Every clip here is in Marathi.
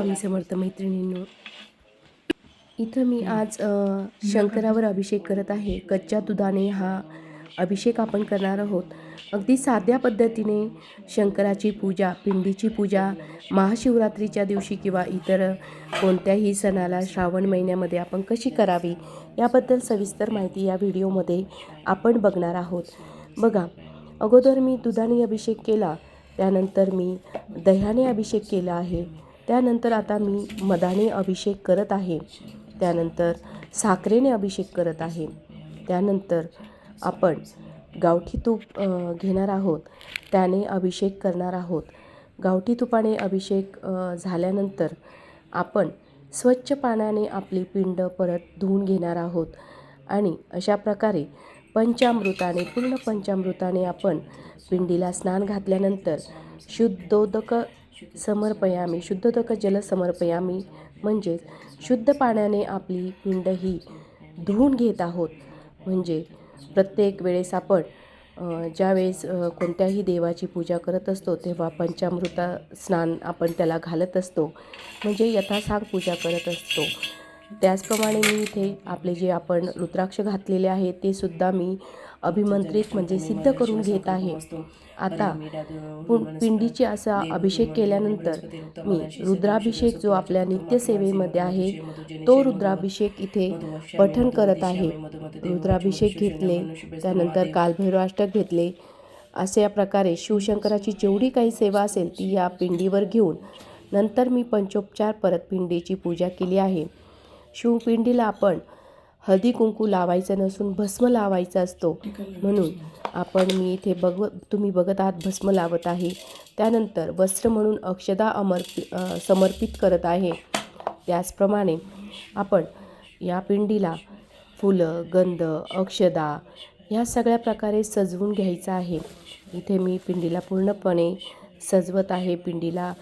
स्वामी समर्थ मैत्रिणींनो. इथं मी आज शंकरावर अभिषेक करत आहे. कच्च्या दुधाने हा अभिषेक आपण करणार आहोत. अगदी साध्या पद्धतीने शंकराची पूजा पिंडीची पूजा महाशिवरात्रीच्या दिवशी किंवा इतर कोणत्याही सणाला श्रावण महिन्यामध्ये आपण कशी करावी याबद्दल सविस्तर माहिती या व्हिडिओमध्ये आपण बघणार आहोत. बघा अगोदर मी दुधाने अभिषेक केला त्यानंतर मी दह्याने अभिषेक केला आहे. त्यानंतर आता मी मधाने अभिषेक करत आहे. त्यानंतर साखरेने अभिषेक करत आहे. त्यानंतर आपण गावठी तूप घेणार आहोत. त्याने अभिषेक करणार आहोत. गावठी तुपाने अभिषेक झाल्यानंतर आपण स्वच्छ पाण्याने आपली पिंड परत धुवून घेणार आहोत. आणि अशा प्रकारे पंचामृताने पूर्ण पंचामृताने आपण पिंडीला स्नान घातल्यानंतर शुद्धोदक समर्पयामी शुद्धोदक जल समर्पयामी. म्हणजेच शुद्ध पाण्याने आपली पिंड ही धुवून घेत आहोत. म्हणजे प्रत्येक वेळेस आपण ज्यावेळेस कोणत्याही देवाची पूजा करत असतो तेव्हा पंचामृता स्नान आपण त्याला घालत असतो. म्हणजे यथासांग पूजा करत असतो. त्याचप्रमाणे मी इथे आपले जे आपण रुद्राक्ष घातलेले आहे ते सुद्धा मी अभिमंत्रित म्हणजे सिद्ध करून घेत आहे. आता पिंडीची असा अभिषेक केल्यानंतर मी रुद्राभिषेक जो आपल्या नित्यसेवेमध्ये आहे तो रुद्राभिषेक इथे पठण करत आहे. रुद्राभिषेक घेतले त्यानंतर कालभैरवाष्टक घेतले. अशा प्रकारे शिवशंकराची जेवढी काही सेवा असेल ती या पिंडीवर घेऊन नंतर मी पंचोपचार परत पिंडीची पूजा केली आहे. शिवपिंडीला आपण हळदी कुंकू लावायचं नसून भस्म लावायचा असतो. म्हणून आपण मी इथे बघ तुम्ही बघत आहात भस्म लावत आहे. त्यानंतर वस्त्र म्हणून अक्षदा अमर्पि समर्पित करत आहे. त्याचप्रमाणे आपण या पिंडीला फुलं गंध अक्षदा ह्या सगळ्या प्रकारे सजवून घ्यायचं आहे. इथे मी पिंडीला पूर्णपणे सजवत आहे. पिंडीला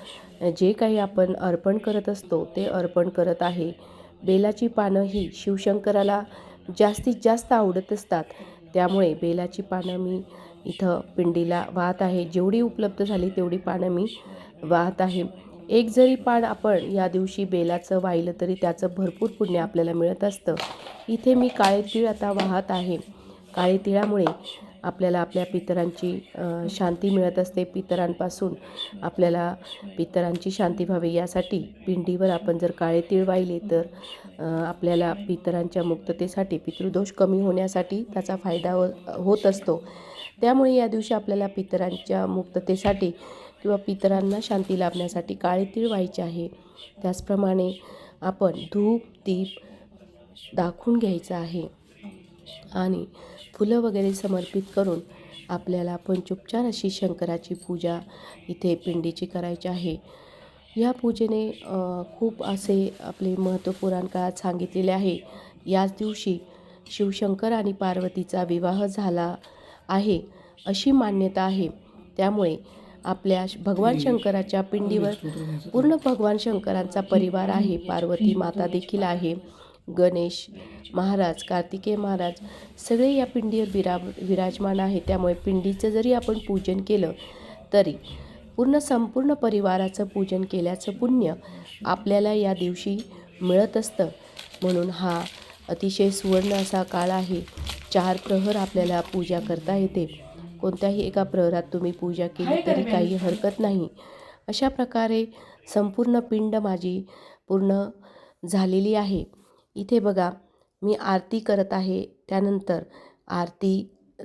जे काही आपण अर्पण करत असतो ते अर्पण करत आहे. बेलाची पानं ही शिवशंकराला जास्तीत जास्त आवडत असतात. त्यामुळे बेलाची पानं मी इथं पिंडीला वाहत आहे. जेवढी उपलब्ध झाली तेवढी पानं मी वाहत आहे. एक जरी पान आपण या दिवशी बेलाचं वाहिलं तरी त्याचं भरपूर पुण्य आपल्याला मिळत असतं. इथे मी काळे तीळ आता वाहत आहे. काळे तिळामुळे आपल्याला आपल्या पितरांची शांती मिळत असते. पितरांपासून आपल्याला पितरांची शांती व्हावी. यासाठी पिंडीवर आपण जर काळे तीळ वाहिले तर आपल्याला पितरांच्या मुक्ततेसाठी पितृदोष कमी होण्यासाठी त्याचा फायदा हो होत असतो. त्यामुळे या दिवशी आपल्याला पितरांच्या मुक्ततेसाठी किंवा पितरांना शांती लाभण्यासाठी काळे तीळ व्हायचे आहे. त्याचप्रमाणे आपण धूप दीप दाखवून घ्यायचं आहे. आणि फुलं वगैरे समर्पित करून आपल्याला पंचोपचार अशी शंकराची पूजा इथे पिंडीची करायची आहे. या पूजेने खूप असे आपले महत्त्व पुराण काळात सांगितलेले आहे. याच दिवशी शिवशंकर आणि पार्वतीचा विवाह झाला आहे अशी मान्यता आहे. त्यामुळे आपल्या भगवान शंकराच्या पिंडीवर पूर्ण भगवान शंकरांचा परिवार आहे. पार्वती माता देखील आहे. गणेश महाराज कार्तिकेय महाराज सगळे या पिंडीवर विरा विराजमान आहे त्यामुळे पिंडीचं जरी आपण पूजन केलं तरी पूर्ण संपूर्ण परिवाराचं पूजन केल्याचं पुण्य आपल्याला या दिवशी मिळत असतं. म्हणून हा अतिशय सुवर्ण असा काळ आहे. चार प्रहर आपल्याला पूजा करता येते. कोणत्याही एका प्रहरात तुम्ही पूजा केली तरी काही हरकत नाही. अशा प्रकारे संपूर्ण पिंड माझी पूर्ण झालेली आहे. इथे बघा मी आरती करत आहे. त्यानंतर आरती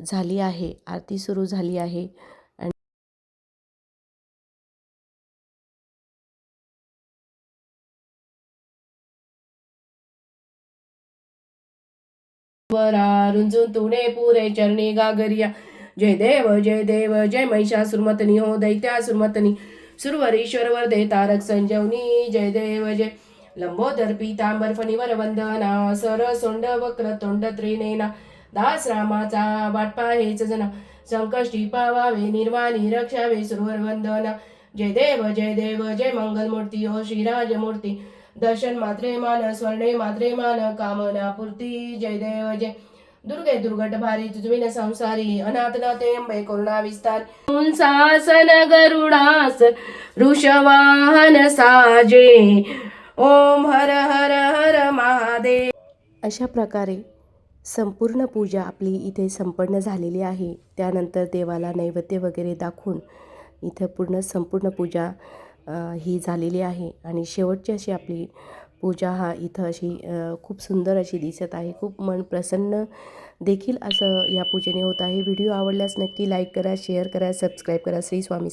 झाली आहे. आरती सुरू झाली आहे. आणि रुंजून तुणे पुरे चरणी गागरिया। जय देव जय देव जय महिषासुरमतनी हो दैत्यासुरमतनी। सुरवरीश्वर वरदे तारक संजवनी जय देव जय लंबोदर पीतांबर फणीवर वंदना सर सोंड वक्र तोंड त्रिनेना दास रामाचा वाटपा हेच जना संकष्टी पावावे निर्वाणी रक्षावे सुरवर वंदना जय देव जय देव जय मंगलमूर्ती ओ श्रीराज मूर्ती दर्शन मात्रे मान स्वर्णे मात्रे मान कामना पूर्ती जय देव जय दुर्गे दुर्गट भारी तुझविन संसारी अनाथ नाते अंबे करुणा विस्तार. सासन गरुडास ऋषवाहन साजे ओम हर हर हर महादेव. अशा प्रकारे संपूर्ण पूजा आपली इथे संपन्न झालेली आहे. त्यानंतर देवाला नैवेद्य वगैरे दाखवून इथं पूर्ण संपूर्ण पूजा ही झालेली आहे. आणि शेवटची अशी आपली पूजा हा इथं अशी खूप सुंदर अशी दिसत आहे. खूप मन प्रसन्न देखील असं या पूजेने होत आहे. व्हिडिओ आवडल्यास नक्की लाईक करा शेअर करा सबस्क्राईब करा. श्री स्वामी